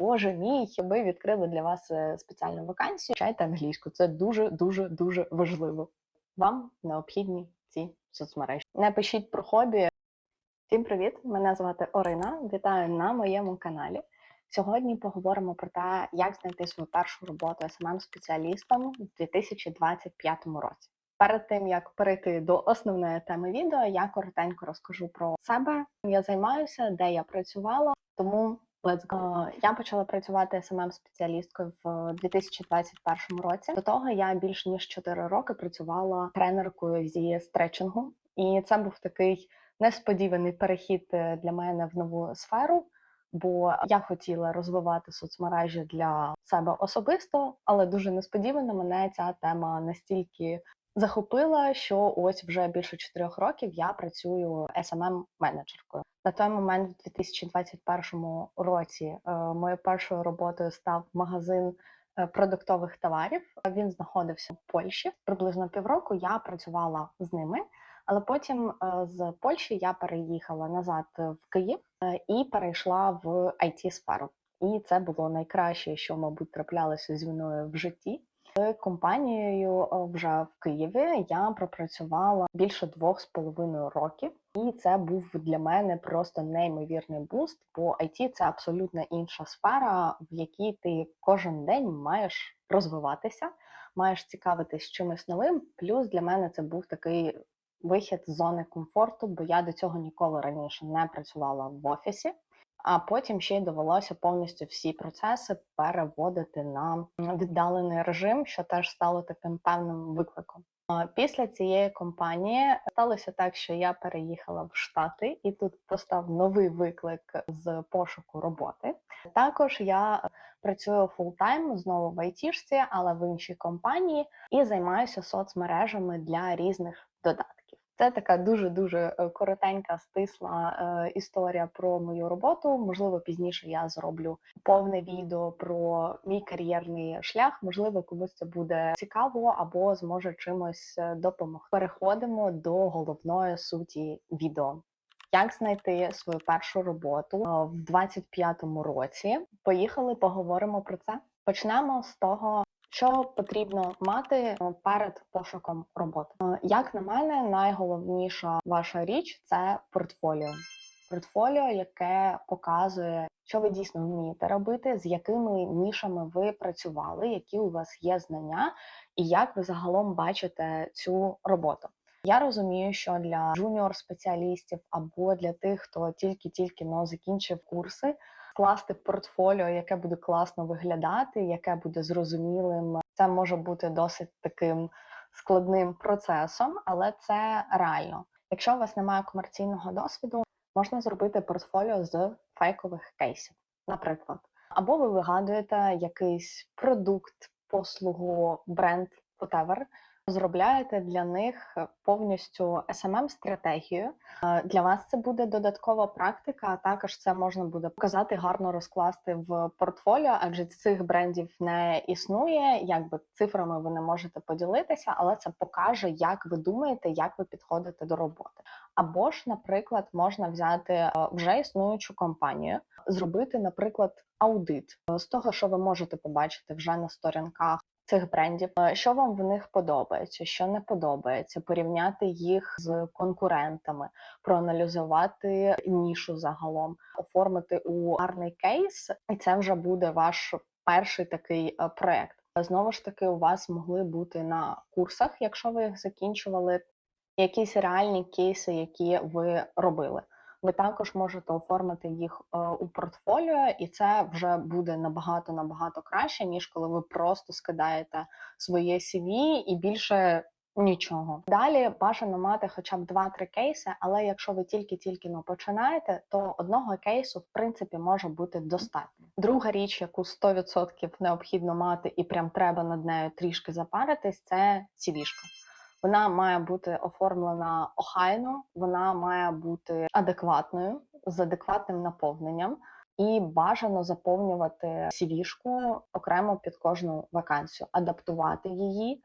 Боже мій, ми відкрили для вас е, спеціальну вакансію. Чайте англійську. Це дуже дуже дуже важливо. Вам необхідні ці соцмережі. Не пишіть про хобі. Всім привіт! Мене звати Орина. Вітаю на моєму каналі. Сьогодні поговоримо про те, як знайти свою першу роботу smm спеціалістом у 2025 році. Перед тим як перейти до основної теми відео, я коротенько розкажу про себе. Я займаюся, де я працювала, тому let's go. Я почала працювати smm спеціалісткою в 2021 році. До того я більш ніж 4 роки працювала тренеркою зі стретчингу, і це був такий несподіваний перехід е, для мене в нову сферу. Бо я хотіла розвивати соцмережі для себе особисто, але дуже несподівано мене ця тема настільки захопила, що ось вже більше чотирьох років я працюю smm менеджеркою На той момент, в 2021 році, е, моєю першою роботою став магазин е, продуктових товарів. Він знаходився в Польщі. Приблизно півроку я працювала з ними. Але потім е, з Польщі я переїхала назад в Київ і перейшла в it сферу І це було найкраще, що, мабуть, траплялося зі мною в житті. З компанією вже в Києві я пропрацювала більше двох з половиною років, і це був для мене просто неймовірний буст. Бо IT – це абсолютно інша сфера, в якій ти кожен день маєш розвиватися, маєш цікавитись чимось новим. Плюс для мене це був такий вихід з зони комфорту, бо я до цього ніколи раніше не працювала в офісі. А потім ще й довелося повністю всі процеси переводити на віддалений режим, що теж стало таким певним викликом. Після цієї компанії сталося так, що я переїхала в Штати, і тут постав новий виклик з пошуку роботи. Також я працюю фултайм знову в айтішці, але в іншій компанії, і займаюся соцмережами для різних додатків. Це така дуже дуже е, коротенька, стисла е, історія про мою роботу. Можливо, пізніше я зроблю повне відео про мій кар'єрний шлях. Можливо, комусь це буде цікаво або зможе чимось е, допомогти. Переходимо до головної суті відео. Як знайти свою першу роботу в 25-му році? Поїхали, поговоримо про це. Почнемо з того, що потрібно мати е, перед пошуком роботи? Е, як на мене, найголовніша ваша річ це портфоліо. Портфоліо, яке показує, що ви дійсно вмієте робити, з якими нішами ви працювали, які у вас є знання, і як ви загалом бачите цю роботу. Я розумію, що для джуніор-спеціалістів або для тих, хто тільки-тільки но закінчив курси, скласти портфоліо, яке буде класно виглядати, яке буде зрозумілим. Це може бути досить таким складним процесом, але це реально. Якщо у вас немає комерційного досвіду, можна зробити портфоліо з фейкових кейсів, наприклад. Або ви вигадуєте якийсь продукт, послугу, бренд, whatever, Зробляєте для них повністю smm стратегію Для вас це буде додаткова практика. а Також це можна буде показати гарно розкласти в портфоліо, адже цих брендів не існує. Якби цифрами ви не можете поділитися, але це покаже, як ви думаєте, як ви підходите до роботи. Або ж, наприклад, можна взяти вже існуючу компанію, зробити, наприклад, аудит з того, що ви можете побачити вже на сторінках цих брендів, е, що вам в них подобається, що не подобається, порівняти їх з конкурентами, проаналізувати нішу загалом, оформити у гарний кейс, і це вже буде ваш перший такий е, проект. Знову ж таки, у вас могли бути на курсах, якщо ви їх закінчували, якісь реальні кейси, які ви робили ви також можете оформити їх е, у портфоліо, і це вже буде набагато набагато краще, ніж коли ви просто скидаєте своє CV і більше. Нічого далі бажано мати хоча б 2-3 кейси, але якщо ви тільки-тільки ну, починаєте, то одного кейсу в принципі може бути достатньо. Друга річ, яку 100% необхідно мати, і прям треба над нею трішки запаритись, це CV-шка. Вона має бути оформлена охайно, вона має бути адекватною з адекватним наповненням. І бажано заповнювати CV-шку окремо під кожну вакансію, адаптувати її,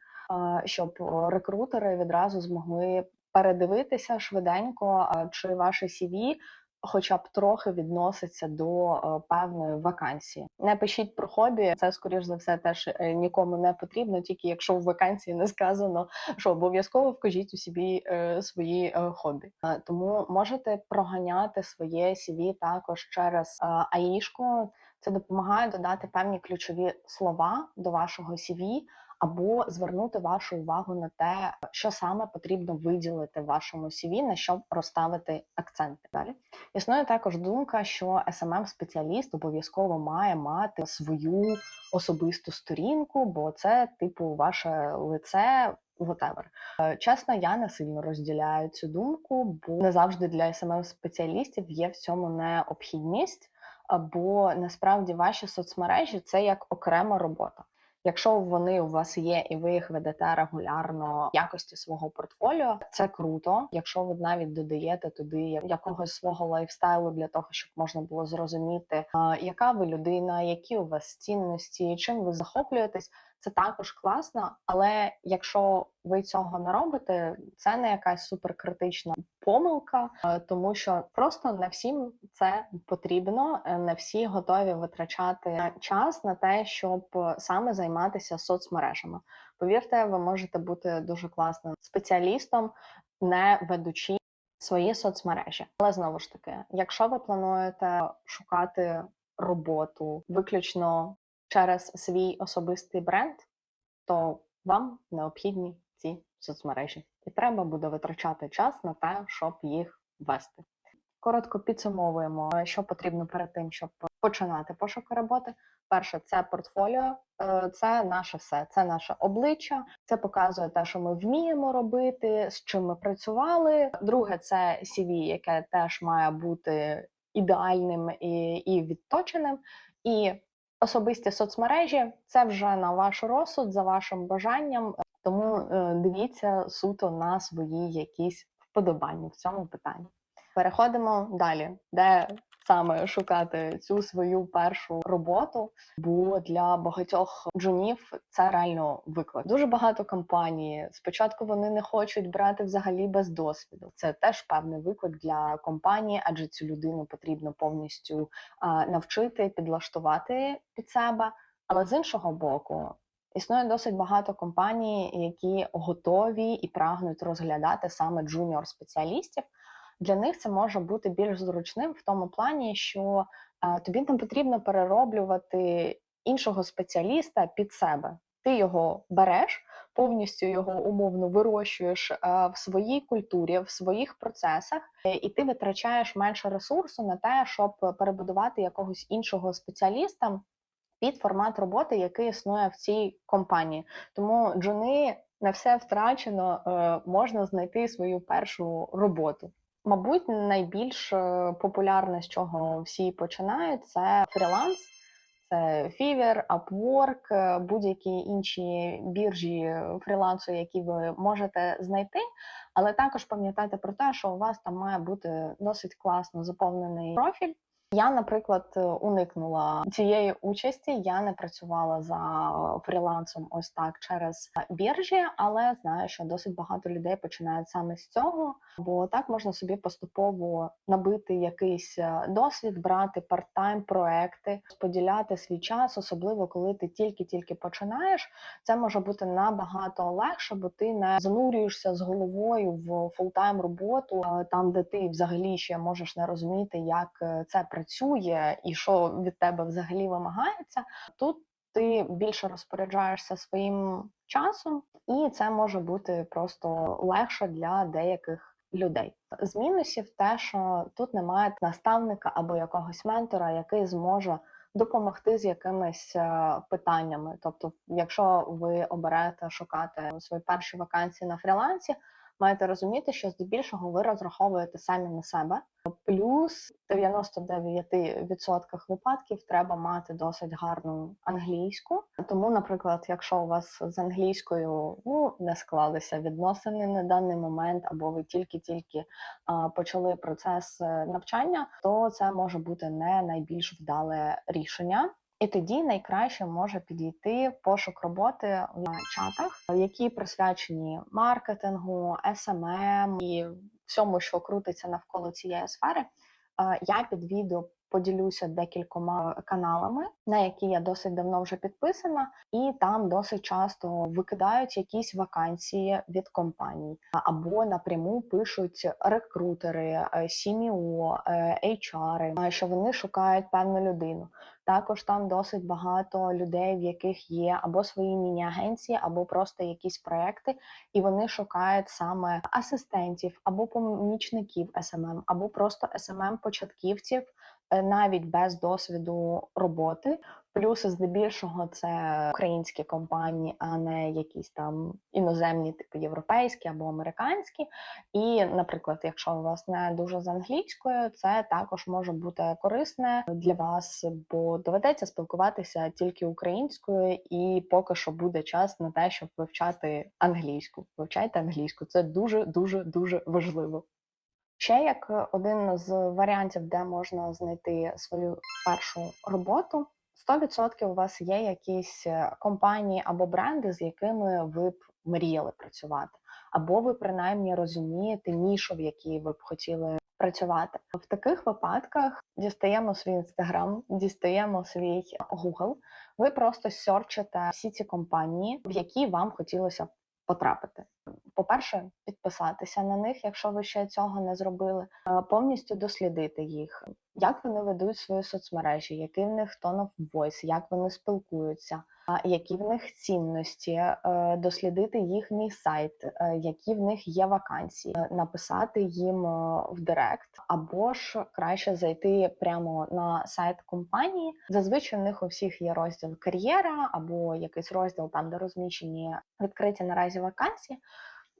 щоб рекрутери відразу змогли передивитися швиденько, чи ваше CV хоча б трохи відноситься до е, певної вакансії. Не пишіть про хобі, це скоріш за все теж е, нікому не потрібно, тільки якщо в вакансії не сказано, що обов'язково вкажіть у собі е, свої хобі. Тому можете проганяти своє CV також через АІшку. Це допомагає додати певні ключові слова до вашого CV, або звернути вашу увагу на те, що саме потрібно виділити в вашому CV, на що розставити акценти. Далі існує також думка, що smm спеціаліст обов'язково має мати свою особисту сторінку, бо це типу ваше лице. Whatever. Е, Чесно, я не сильно розділяю цю думку, бо не завжди для smm спеціалістів є в цьому необхідність, бо насправді ваші соцмережі це як окрема робота. Якщо вони у вас є і ви їх ведете регулярно в якості свого портфоліо, це круто. Якщо ви навіть додаєте туди якогось свого лайфстайлу для того, щоб можна було зрозуміти, яка ви людина, які у вас цінності, чим ви захоплюєтесь. Це також класно, але якщо ви цього не робите, це не якась суперкритична помилка, е, тому що просто не всім це потрібно, е, не всі готові витрачати час на те, щоб е, саме займатися соцмережами. Повірте, ви можете бути дуже класним спеціалістом, не ведучи свої соцмережі. Але знову ж таки, якщо ви плануєте шукати роботу виключно через свій особистий бренд, то вам необхідні ці соцмережі, і треба буде витрачати час на те, щоб їх вести. Коротко підсумовуємо, що потрібно перед тим, щоб починати пошук роботи. Перше, це портфоліо, е, це наше все, це наше обличчя. Це показує те, що ми вміємо робити, з чим ми працювали. Друге, це CV, яке теж має бути ідеальним і, і відточеним. І особисті соцмережі це вже на ваш розсуд, за вашим бажанням. Тому е, дивіться суто на свої якісь вподобання в цьому питанні. Переходимо далі, де саме шукати цю свою першу роботу. Бо для багатьох джунів це реально виклик. Дуже багато компаній. Спочатку вони не хочуть брати взагалі без досвіду. Це теж певний виклик для компанії, адже цю людину потрібно повністю навчити, підлаштувати під себе. Але з іншого боку, існує досить багато компаній, які готові і прагнуть розглядати саме джуніор спеціалістів. Для них це може бути більш зручним в тому плані, що тобі не потрібно перероблювати іншого спеціаліста під себе. Ти його береш, повністю його умовно вирощуєш в своїй культурі, в своїх процесах, е, і ти витрачаєш менше ресурсу на те, щоб перебудувати якогось іншого спеціаліста під формат роботи, який існує в цій компанії. Тому джуни на все втрачено е, можна знайти свою першу роботу. Мабуть, найбільш е, популярне, з чого всі починають, це фріланс, це Fiverr, Upwork, е, будь-які інші біржі фрілансу, які ви можете знайти. Але також пам'ятайте про те, що у вас там має бути досить класно заповнений профіль. Я, наприклад, е, уникнула цієї участі. Я не працювала за фрілансом ось так через біржі, але знаю, що досить багато людей починають саме з цього, бо так можна собі поступово набити якийсь е, досвід, брати парт-тайм проекти, розподіляти свій час, особливо коли ти тільки-тільки починаєш. Це може бути набагато легше, бо ти не занурюєшся з головою в фултайм роботу, е, там де ти взагалі ще можеш не розуміти, як це працює і що від тебе взагалі вимагається. Тут ти більше розпоряджаєшся своїм часом, і це може бути просто легше для деяких людей. З мінусів те, що тут немає наставника або якогось ментора, який зможе допомогти з якимись е, питаннями. Тобто, якщо ви оберете шукати свої перші вакансії на фрілансі, маєте розуміти, що здебільшого ви розраховуєте самі на себе. Плюс в 99% випадків треба мати досить гарну англійську. Тому, наприклад, якщо у вас з англійською ну не склалися відносини на даний момент, або ви тільки-тільки почали процес е, навчання, то це може бути не найбільш вдале рішення. І тоді найкраще може підійти пошук роботи на чатах, які присвячені маркетингу, SMM і всьому, що крутиться навколо цієї сфери. Я під відео поділюся декількома каналами, на які я досить давно вже підписана, і там досить часто викидають якісь вакансії від компаній або напряму пишуть рекрутери, е, CMO, е, HR, е, що вони шукають певну людину. Також там досить багато людей, в яких є або свої міні-агенції, або просто якісь проекти, і вони шукають саме асистентів або помічників SMM, або просто smm початківців е, навіть без досвіду роботи. Плюс здебільшого це українські компанії, а не якісь там іноземні, типу європейські або американські. І, наприклад, якщо у вас не дуже з англійською, це також може бути корисне для вас, бо доведеться спілкуватися тільки українською, і поки що буде час на те, щоб вивчати англійську. Вивчайте англійську, це дуже дуже дуже важливо. Ще як один з варіантів, де можна знайти свою першу роботу. 100% у вас є якісь е, компанії або бренди, з якими ви б мріяли працювати, або ви принаймні розумієте нішу, в якій ви б хотіли працювати. В таких випадках дістаємо свій інстаграм, дістаємо свій Google, Ви просто сьорчите всі ці компанії, в які вам хотілося потрапити. По-перше, підписатися на них, якщо ви ще цього не зробили, повністю дослідити їх, як вони ведуть свої соцмережі, який в них tone of voice, як вони спілкуються, які в них цінності, е, дослідити їхній сайт, е, які в них є вакансії, е, написати їм в Директ, або ж краще зайти прямо на сайт компанії. Зазвичай в них у всіх є розділ кар'єра або якийсь розділ там, де розміщені відкриті наразі вакансії.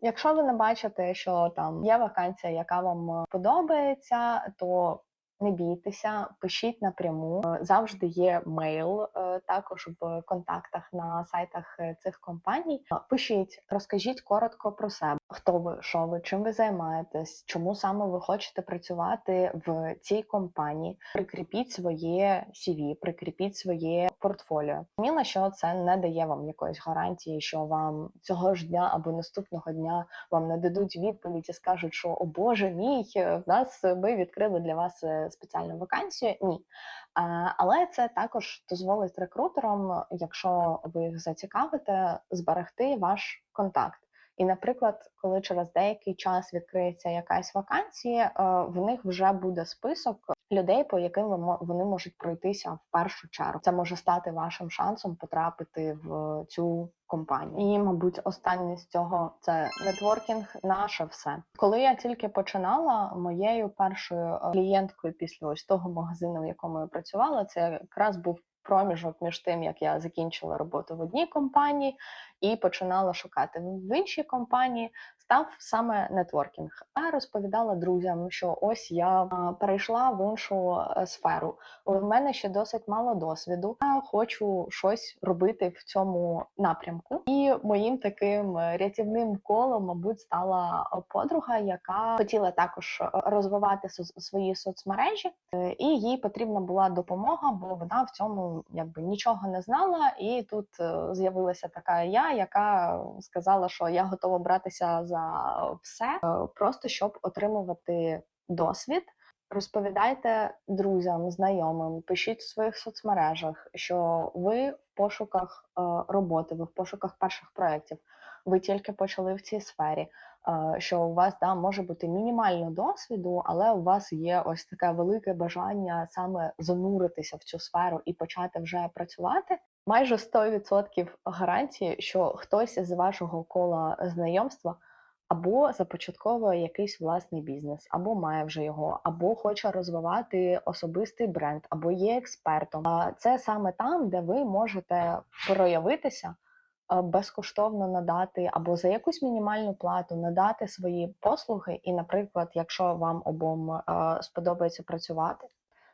Якщо ви не бачите, що там є вакансія, яка вам подобається, то не бійтеся, пишіть напряму. Е, Завжди є мейл, е, також в контактах на сайтах е, цих компаній. Пишіть, розкажіть коротко про себе, хто ви, що ви, чим ви займаєтесь, чому саме ви хочете працювати в цій компанії. Прикріпіть своє CV, прикріпіть своє портфоліо. Зміло, що це не дає вам якоїсь гарантії, що вам цього ж дня або наступного дня вам не дадуть відповідь і скажуть, що о Боже мій, в нас ми відкрили для вас спеціальну вакансію. Ні. Але це також дозволить рекрутерам, якщо ви їх зацікавите, зберегти ваш контакт. І, наприклад, коли через деякий час відкриється якась вакансія, е, в них вже буде список людей, по яким вони можуть пройтися в першу чергу. Це може стати вашим шансом потрапити в цю компанію. І, мабуть, останнє з цього це нетворкінг, наше все. Коли я тільки починала, моєю першою е, клієнткою після ось того магазину, в якому я працювала, це якраз був проміжок між тим, як я закінчила роботу в одній компанії і починала шукати в іншій компанії. Став саме нетворкінг. Я розповідала друзям, що ось я перейшла в іншу е, сферу. В мене ще досить мало досвіду. Я хочу щось робити в цьому напрямку. І моїм таким рятівним колом, мабуть, стала подруга, яка хотіла також е, розвивати свої соцмережі, Е, і їй потрібна була допомога, бо вона в цьому якби нічого не знала. І тут е, з'явилася така я, яка сказала, що я готова братися за все, е, просто щоб отримувати досвід. Розповідайте друзям, знайомим, пишіть в своїх соцмережах, що ви в пошуках е, роботи, ви в пошуках перших проєктів, ви тільки почали в цій сфері, що у вас да, може бути мінімально досвіду, але у вас є ось таке велике бажання саме зануритися в цю сферу і почати вже працювати. Майже 100% гарантії, що хтось з вашого кола знайомства або започатковує якийсь власний бізнес, або має вже його, або хоче розвивати особистий бренд, або є експертом. Це саме там, де ви можете проявитися, е, безкоштовно надати або за якусь мінімальну плату надати свої послуги. І, наприклад, якщо вам обом е, сподобається працювати,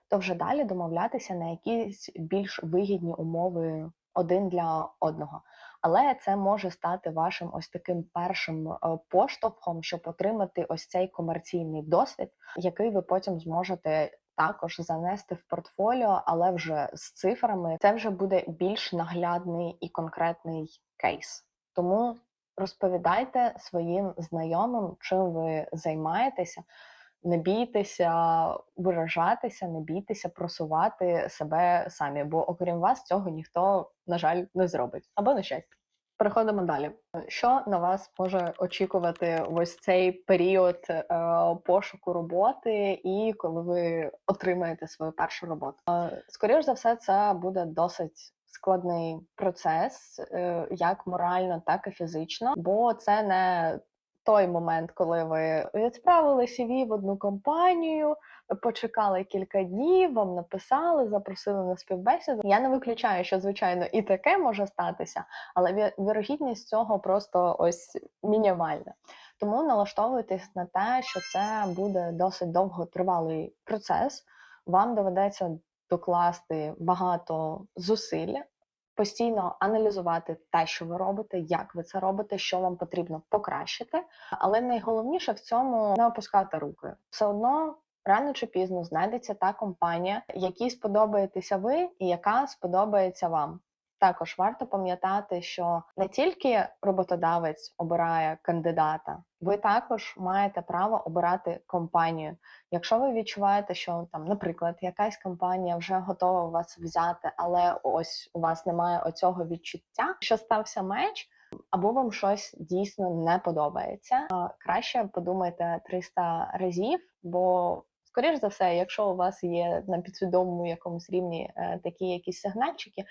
то вже далі домовлятися на якісь більш вигідні умови один для одного. Але це може стати вашим ось таким першим е, поштовхом, щоб отримати ось цей комерційний досвід, який ви потім зможете також занести в портфоліо, але вже з цифрами це вже буде більш наглядний і конкретний кейс. Тому розповідайте своїм знайомим, чим ви займаєтеся. не бійтеся виражатися, не бійтеся просувати себе самі, бо окрім вас цього ніхто, на жаль, не зробить або на щастя. Переходимо далі. Що на вас може очікувати ось цей період е, пошуку роботи, і коли ви отримаєте свою першу роботу? Е, скоріш за все, це буде досить складний процес, е, як морально, так і фізично, бо це не той момент, коли ви відправили CV в одну компанію, почекали кілька днів, вам написали, запросили на співбесіду. Я не виключаю, що звичайно і таке може статися, але вірогідність цього просто ось мінімальна. Тому налаштовуйтесь на те, що це буде досить довготривалий процес. Вам доведеться докласти багато зусиль, постійно аналізувати те, що ви робите, як ви це робите, що вам потрібно покращити. Але найголовніше в цьому не опускати руки. Все одно рано чи пізно знайдеться та компанія, якій сподобаєтеся ви і яка сподобається вам. Також варто пам'ятати, що не тільки роботодавець обирає кандидата, ви також маєте право обирати компанію. Якщо ви відчуваєте, що там, наприклад, якась компанія вже готова вас взяти, але ось у вас немає оцього відчуття, що стався меч, або вам щось дійсно не подобається, краще подумайте 300 разів, бо скоріш за все, якщо у вас є на підсвідомому якомусь рівні е, такі якісь сигнальчики,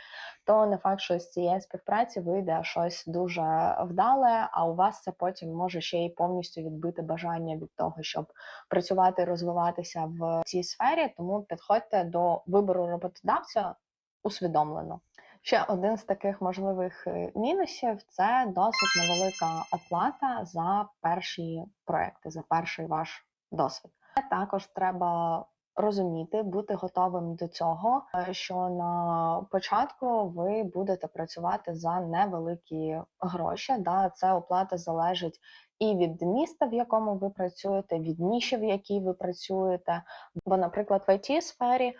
то не факт, що з цієї співпраці вийде щось дуже вдале, а у вас це потім може ще й повністю відбити бажання від того, щоб працювати, розвиватися в цій сфері. Тому підходьте до вибору роботодавця усвідомлено. Ще один з таких можливих е, мінусів це досить невелика оплата за перші проекти, за перший ваш досвід. Також треба розуміти, бути готовим до цього, е, що на початку ви будете працювати за невеликі гроші. Да, це оплата залежить і від міста, в якому ви працюєте, від ніші, в якій ви працюєте. Бо, наприклад, в it сфері е,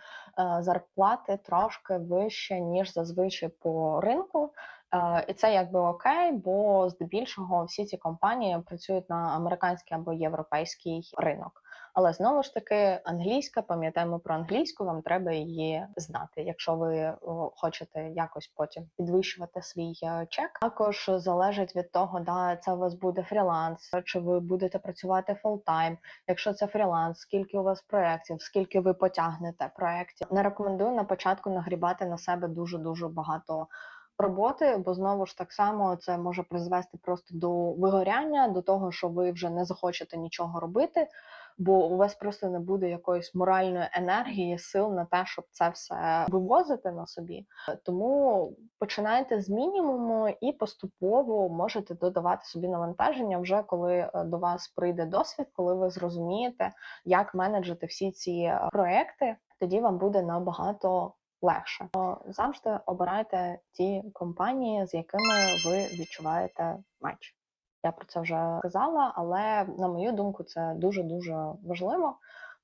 зарплати трошки вище, ніж зазвичай по ринку. Е, І це якби окей, бо здебільшого всі ці компанії працюють на американський або європейський ринок. Але знову ж таки, англійська, пам'ятаємо про англійську, вам треба її знати, якщо ви хочете якось потім підвищувати свій е, чек. Також залежить від того, да, це у вас буде фріланс, чи ви будете працювати фултайм. Якщо це фріланс, скільки у вас проєктів, скільки ви потягнете проєктів. Не рекомендую на початку нагрібати на себе дуже дуже багато. Роботи, бо знову ж так само це може призвести просто до вигоряння, до того, що ви вже не захочете нічого робити, бо у вас просто не буде якоїсь моральної енергії, сил на те, щоб це все вивозити на собі. Тому починайте з мінімуму і поступово можете додавати собі навантаження вже коли е, до вас прийде досвід, коли ви зрозумієте, як менеджити всі ці проекти, тоді вам буде набагато легше. Завжди обирайте ті компанії, з якими ви відчуваєте матч. Я про це вже сказала, але на мою думку, це дуже дуже важливо.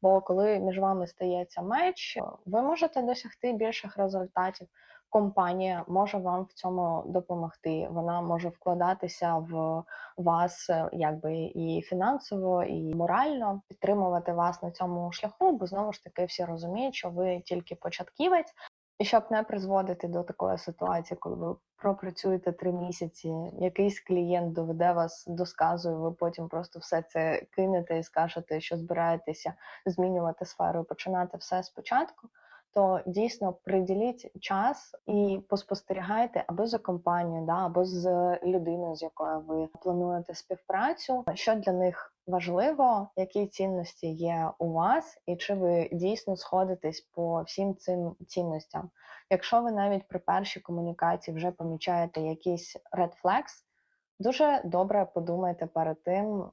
Бо коли між вами стається меч, ви можете досягти більших результатів. Компанія може вам в цьому допомогти. Вона може вкладатися в вас е, якби і фінансово, і морально підтримувати вас на цьому шляху, бо знову ж таки всі розуміють, що ви тільки початківець, і щоб не призводити до такої ситуації, коли ви пропрацюєте три місяці, якийсь клієнт доведе вас до сказу, і ви потім просто все це кинете і скажете, що збираєтеся змінювати сферу і починати все спочатку. То дійсно приділіть час і поспостерігайте або за компанією, да, або з людиною, з якою ви плануєте співпрацю, що для них важливо, які цінності є у вас, і чи ви дійсно сходитесь по всім цим цінностям. Якщо ви навіть при першій комунікації вже помічаєте якісь red flags, Дуже добре подумайте перед тим,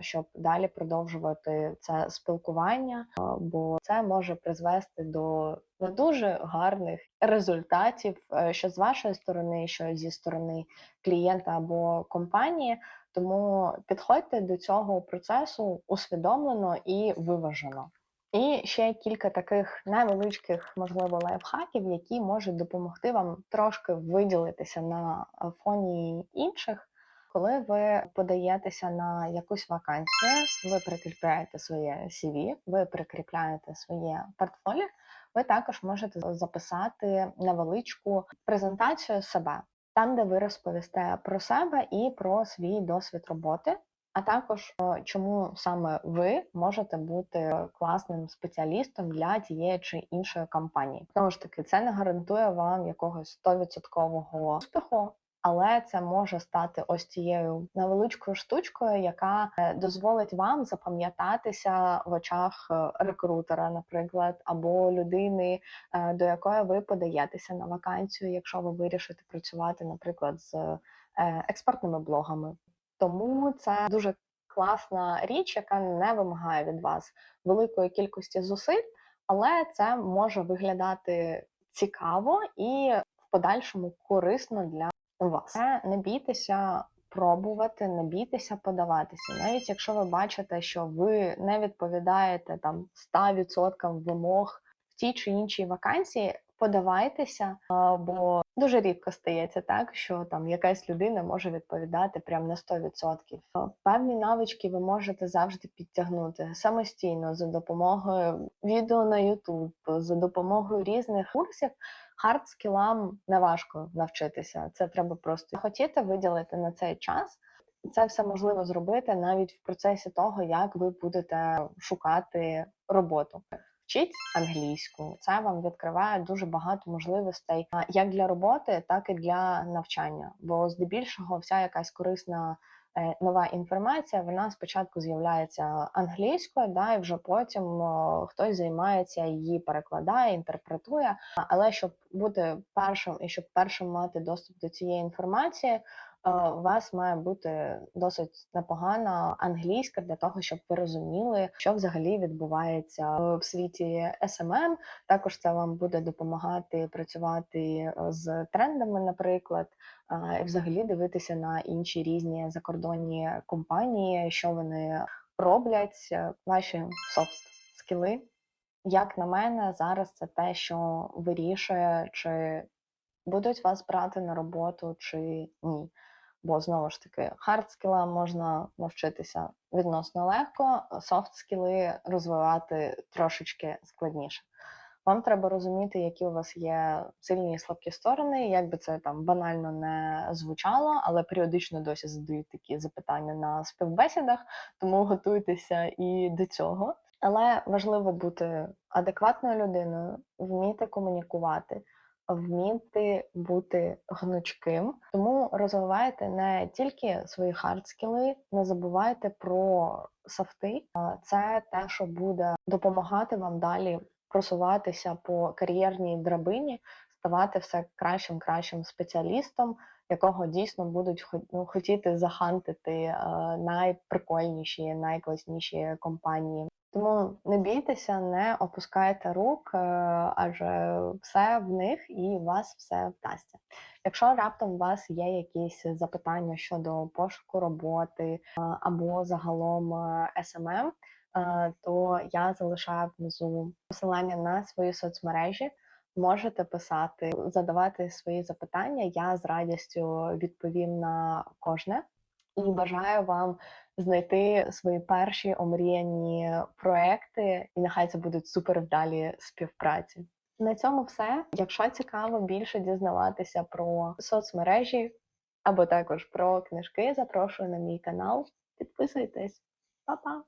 щоб далі продовжувати це спілкування, бо це може призвести до не дуже гарних результатів, е, що з вашої сторони, що зі сторони клієнта або компанії. Тому підходьте до цього процесу усвідомлено і виважено. І ще кілька таких невеличких, можливо, лайфхаків, які можуть допомогти вам трошки виділитися на фоні інших. Коли ви подаєтеся на якусь вакансію, ви прикріпляєте своє CV, ви прикріпляєте своє портфоліо, ви також можете записати невеличку презентацію себе, там, де ви розповісте про себе і про свій досвід роботи. А також чому саме ви можете бути класним спеціалістом для тієї чи іншої компанії. Знову ж таки, це не гарантує вам якогось 100% успіху, але це може стати ось цією невеличкою штучкою, яка е, дозволить вам запам'ятатися в очах е, рекрутера, наприклад, або людини, е, до якої ви подаєтеся на вакансію, якщо ви вирішите працювати, наприклад, з експертними блогами. Тому це дуже класна річ, яка не вимагає від вас великої кількості зусиль, але це може виглядати цікаво і в подальшому корисно для вас. Це не бійтеся пробувати, не бійтеся подаватися. Навіть якщо ви бачите, що ви не відповідаєте там 100% вимог в тій чи іншій вакансії, подавайтеся, бо дуже рідко стається так, що там якась людина може відповідати прямо на 100%. Певні навички ви можете завжди підтягнути самостійно за допомогою відео на YouTube, за допомогою різних курсів. Хард скілам не важко навчитися. Це треба просто хотіти виділити на цей час. Це все можливо зробити навіть в процесі того, як ви будете шукати роботу. Вчіть англійську, це вам відкриває дуже багато можливостей як для роботи, так і для навчання. Бо здебільшого вся якась корисна нова інформація, вона спочатку з'являється англійською, да, і вже потім хтось займається її перекладає, інтерпретує. Але щоб бути першим і щоб першим мати доступ до цієї інформації, е, у вас має бути досить непогана англійська для того, щоб ви розуміли, що взагалі відбувається в світі SMM. Також це вам буде допомагати працювати е, з трендами, наприклад, і взагалі дивитися на інші різні закордонні компанії, що вони роблять, е, ваші софт скіли. Як на мене, зараз це те, що вирішує, чи будуть вас брати на роботу, чи ні. Бо знову ж таки, хардскілам можна навчитися відносно легко, софт скіли розвивати трошечки складніше. Вам треба розуміти, які у вас є сильні і слабкі сторони, як би це там банально не звучало, але періодично досі задають такі запитання на співбесідах, тому готуйтеся і до цього. Але важливо бути адекватною людиною, вміти комунікувати, вміти бути гнучким. Тому розвивайте не тільки свої хардскіли, не забувайте про софти. Це те, що буде допомагати вам далі просуватися по кар'єрній драбині, ставати все кращим кращим спеціалістом, якого дійсно будуть ну, хотіти захантити е, найприкольніші, найкласніші компанії. Тому не бійтеся, не опускайте рук, е, адже все в них і у вас все вдасться. Якщо раптом у вас є якісь запитання щодо пошуку роботи е, або загалом е, то я залишаю внизу посилання на свої соцмережі. Можете писати, задавати свої запитання. Я з радістю відповім на кожне і бажаю вам знайти свої перші омріяні проекти, і нехай це будуть супервдалі співпраці. На цьому все. Якщо цікаво більше дізнаватися про соцмережі або також про книжки, запрошую на мій канал. Підписуйтесь, Па-па!